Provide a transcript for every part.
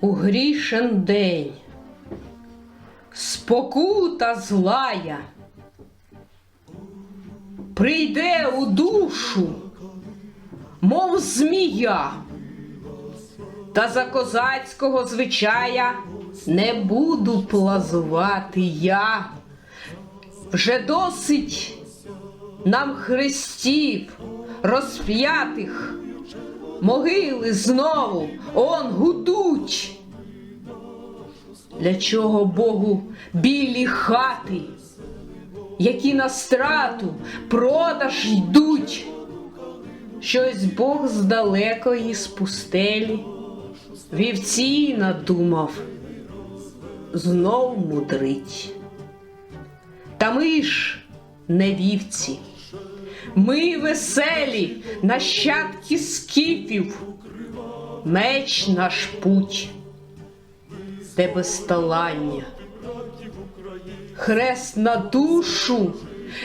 у грішен день, спокута злая, прийде у душу, мов змія, та за козацького звичая не буду плазувати я. Вже досить нам хрестів, розп'ятих, могили знову он гудуть. Для чого Богу білі хати, які на страту, продаж йдуть? Щось Бог з далекої з пустелі, вівці надумав, знов мудрить. Та ми ж не вівці, ми веселі, нащадки скіфів, меч наш путь, де безталання, хрест на душу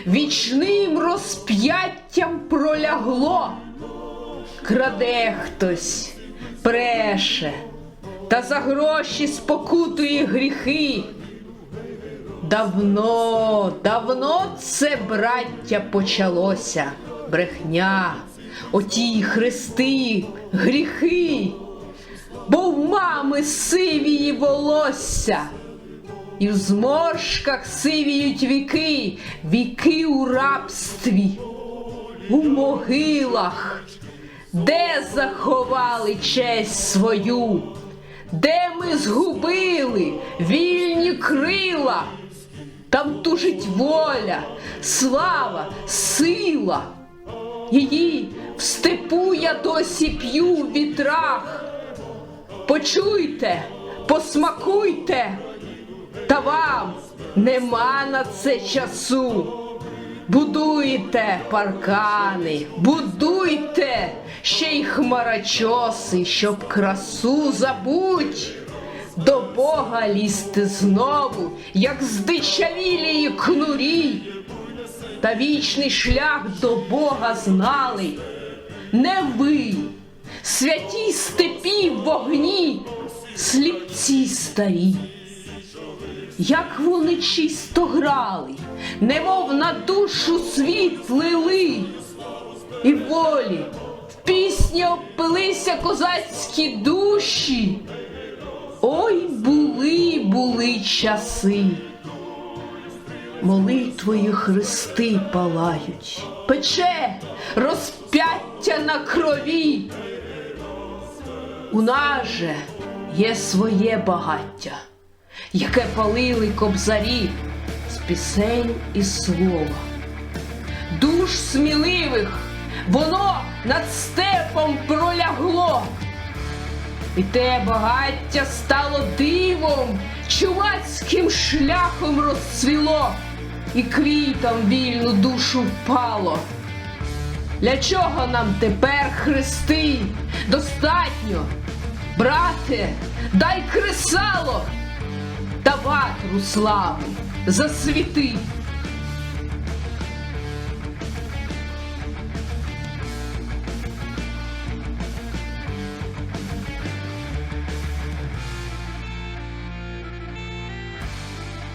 вічним розп'яттям пролягло, краде хтось, преше, та за гроші спокутує гріхи. Давно, давно це браття почалося, брехня, оті хрести, гріхи, бо в мами сивії волосся, і в зморшках сивіють віки, віки у рабстві, у могилах, де заховали честь свою, де ми згубили вільні крила. Там тужить воля, слава, сила. Її в степу я досі п'ю в вітрах. Почуйте, посмакуйте, та вам нема на це часу. Будуйте паркани, будуйте ще й хмарочоси, щоб красу забудь до Бога лізти знову, як здичавілії кнурі, та вічний шлях до Бога знали. Не ви, святі степі в вогні, сліпці старі. Як вони чисто грали, немов на душу світ лили, і волі в пісні обпилися козацькі душі. Ой, були, були часи. Молитвою хрести палають, пече розп'яття на крові. У нас же є своє багаття, яке палили кобзарі з пісень і слова. Душ сміливих, воно над степом пролягло. І те багаття стало дивом, чувацьким шляхом розцвіло, і квітом вільну душу впало. Для чого нам тепер хрести? Достатньо, брате, дай кресало та ватру слави засвіти.